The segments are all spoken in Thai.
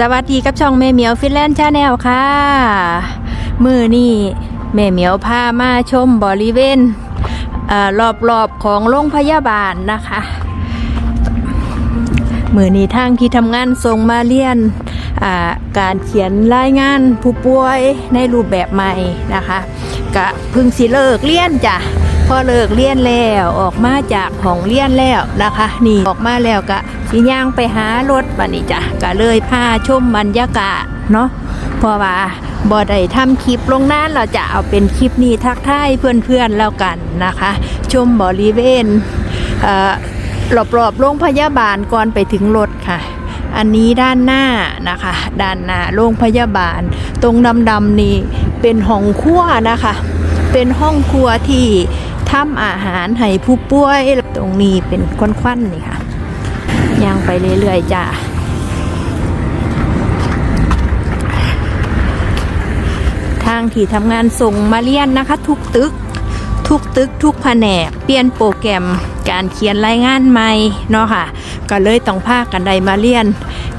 สวัสดีกับช่องแม่เหมียวฟินแลนด์ชาแนลค่ะ มือนี่แม่เหมียวพามาชมบริเวณเอ่อรอบๆของโรงพยาบาลนะคะ มือนี้ทางที่ทำงานส่งมาเรียนอ่าการเขียนรายงานผู้ป่วยในรูปแบบใหม่นะคะกะพึ่งสิเลิกเรียนจ้ะ พอเลิกเรียนแล้วออกมาจากห้องเรียนแล้วนะคะ นี่ออกมาแล้วกะสิย่างไปหารถบัดนี้จ้ะก็เลยพาชมบรรยากาศเนาะเพราะว่าบ่ได้ทำคลิปลงนานเราจะเอาเป็นคลิปนี้ทักทายเพื่อนๆแล้วกันนะคะ ชมบริเวณเอ่อรอบๆโรงพยาบาลก่อนไปถึงรถค่ะ อันนี้ด้านหน้านะคะ ด้านหน้าโรงพยาบาล ตรงดำๆนี่เป็นห้องครัวนะคะ เป็นห้องครัวที่ ทำอาหารให้ผู้ป่วยตรงนี้เป็นควันๆนี่ค่ะย่างไปเรื่อยๆจ้าทางที่ทำงานส่งมาเรียนนะคะ ทุกตึก ทุกตึกทุกแผนก เปลี่ยนโปรแกรมการเขียนรายงานใหม่เนาะค่ะ ก็เลยต้องพากันใดมาเรียน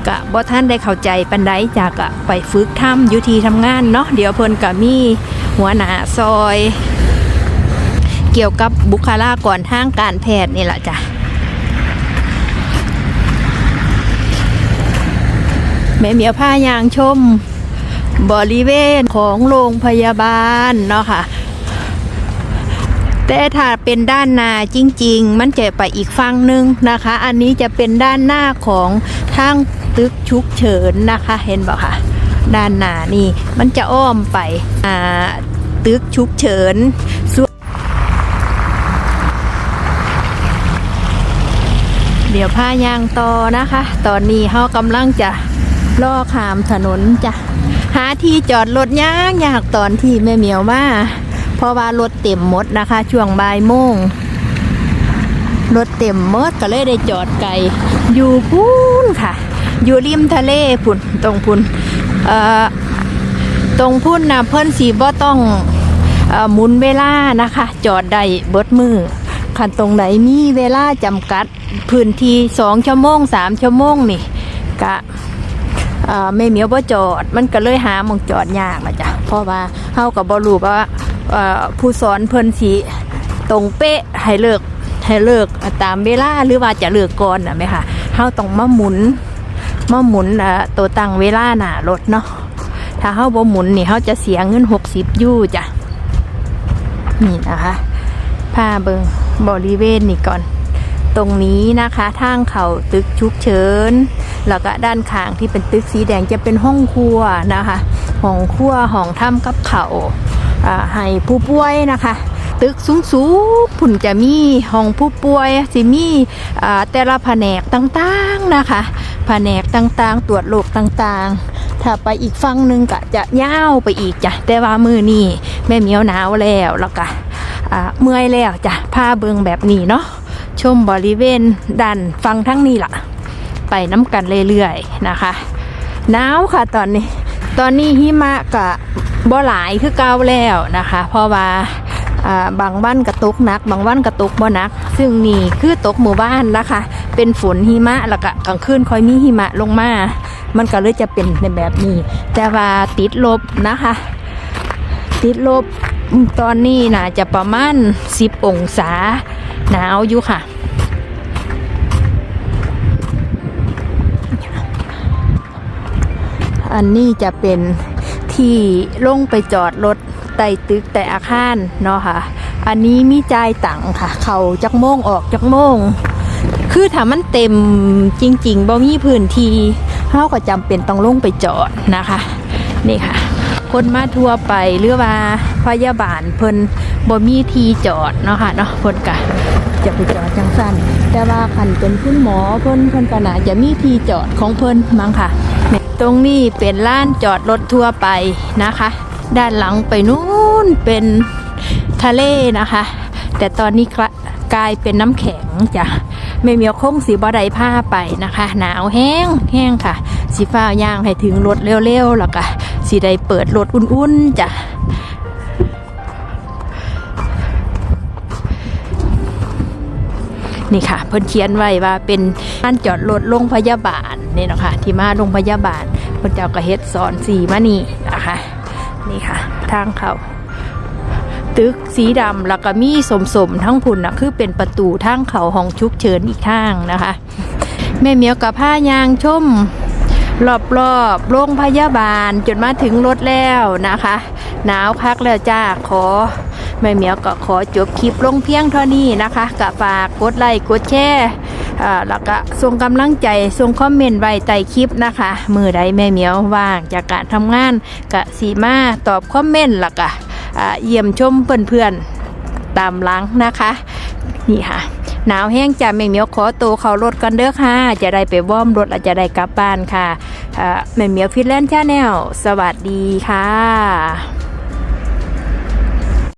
กะบ่ท่านได้เข้าใจปันไดจากะไปฝึกทำยู่ที่ทำงานเนาะเดี๋ยวเพิ่นก็มีหัวหน้าซอย เกี่ยวกับบุคลากรทางการแพทย์นี่แหละจ้ะแม่เหมียวผ้ายางชม บริเวณของโรงพยาบาลเนาะค่ะ แต่ถ้าเป็นด้านหน้าจริง ๆ มันจะไปอีกฝั่งหนึ่งนะคะ อันนี้จะเป็นด้านหน้าของทางตึกฉุกเฉินนะคะ เห็นบ่คะด้านหน้านี่มันจะอ้อมไปอ่าตึกฉุกเฉินส่วน เดี๋ยวพายางต่อนะคะ ตอนนี้เขากำลังจะล่อขามถนนจะหาที่จอดรถยากยากตอนที่แม่เหมียวมาเพราะว่ารถเต็มหมดนะคะ ช่วงบ่ายโมงรถเต็มหมดก็เลยได้จอดไกลอยู่พูนค่ะ อยู่ริมทะเลพุ่นตรงพุ่นเอ่อตรงพุ่นนะเพิ่นสีบ่ต้องอ่หมุนเวลานะคะ จอดได้เบิดมือ คันตรงไหนมีเวลาจำกัดพื้นที่สองชั่วโมงสามชั่วโมงนี่กะเอ่อแม่เหมียวบ่จอด มันก็เลยหาหมองจอดยากนะจ๊ะเพราะว่าเฮาก็บ่รู้ว่าผู้สอนเพิ่นสิตรงเป๊ะให้เลิกให้เลิกตามเวลาหรือว่าจะเลิกก่อนน่ะแม่ค่ะเฮาต้องมาหมุนมาหมุนตัวตั้งเวลาหนารถเนาะถ้าเฮาบ่หมุนนี่เฮาจะเสียเงิน60ยูจ้ะนี่นะคะพาเบิง บริเวณนี่ก่อน ตรงนี้นะคะทางเขาตึกชุกเฉินแล้วก็ด้านข้างที่เป็นตึกสีแดงจะเป็นห้องครัวนะคะห้องครัวห้องถ้ำกับเข่าให้ผู้ป่วยนะคะตึกสูงสูงผุ่นจะมีห้องผู้ป่วยสิมีอ่าแต่ละแผนกต่างๆนะคะ แผนกต่างๆ ตรวจโรคต่างๆ ถ้าไปอีกฝั่งหนึ่งก็จะยาวไปอีกจ้ะแต่ว่ามือนี่แม่เมียวหนาวแล้วแล้วก็ เมื่อยแล้วจ้ะผ้าเบิงแบบนี้เนาะชมบริเวณดันฟังทั้งนี้ล่ะ ไปน้ำกันเรื่อยๆนะคะหนาวค่ะตอนนี้ ตอนนี้หิมะกะบ่หลายคือเก่าแล้วนะคะ เพราะว่าอ่าบางวันกระตุกนัก บางวันกระตุกบ่นัก ซึ่งนี่คือตกหมู่บ้านนะคะ เป็นฝนหิมะแล้วก็กลางคืนค่อยมีหิมะลงมา มันก็เลยจะเป็นในแบบนี้ แต่ว่าติดลบนะคะ ติดลบ ตอนนี้น่าจะประมาณ10องศาหนาวอยู่ค่ะ อันนี้จะเป็นที่ลงไปจอดรถใต้ตึกแต่อาคารเนาะค่ะ อันนี้มีจ่ายตังค่ะ เขาจักโมงออกจักโมง คือถ้ามันเต็มจริงๆบ่มีพื้นที่เฮาก็จำเป็นต้องลงไปจอดนะคะ นี่ค่ะ คนมาทั่วไปหรือว่าพยาบาลเพิ่นบ่มีทีจอดเนาะค่ะเนาะเพิ่นกะจะไปจอดจังสั้นแต่ว่าคันเป็นคุณหมอเพิ่นเพิ่นก็น่าจะมีทีจอดของเพิ่นมั้งค่ะ ตรงนี้เป็นล้านจอดรถทั่วไปนะคะ ด้านหลังไปนู้นเป็นทะเลนะคะ แต่ตอนนี้กลกลายเป็นน้ำแข็งจ้ะไม่มีคงสีบอไดผ้าไปนะคะ หนาวแห้งแห้งค่ะ สีฟ้าย่างให้ถึงรถเร็วๆแล้วก็ สีได้เปิดรถอุ่นๆจ้ะนี่ค่ะ เพิ่นเขียนไว้ว่าเป็นการจอดรถโรงพยาบาลนี่เนาะคะที่มาโรงพยาบาลคนเจ้าก็เฮ็ดสอนสีมานี่นะคะนี่ค่ะ ทางเขาตึกสีดำแล้วก็มีสมสมทั้งพุ่นนะคือเป็นประตูทางเขาห้องชุกเฉินอีกทางนะคะ แม่เมียวกับผ้ายางชม รอบรอบๆโรงพยาบาลจนมาถึงรถแล้วนะคะ หนาวพักแล้วจ้าขอแม่เหมียวก็ขอจบคลิปลงเพียงเท่านี้นะคะก็ฝากกดไลค์กดแชร์อ่าแล้วก็ส่งกำลังใจส่งคอมเมนต์ไว้ใต้คลิปนะคะ มือใดแม่เหมียวว่างจากการทำงานกะสีมาตอบคอมเมนต์แล้วก็อ่าเยี่ยมชมเพื่อนๆตามหลังนะคะ นี่ค่ะ หนาวแห้งจ้ะแม่เหมียวขอตัวเขารถกันเด้อค่ะ จะได้ไปว่อมรถและจะได้กลับบ้านค่ะอ่าแม่เหมียวฟิตแลนด์ชาแนลสวัสดีค่ะ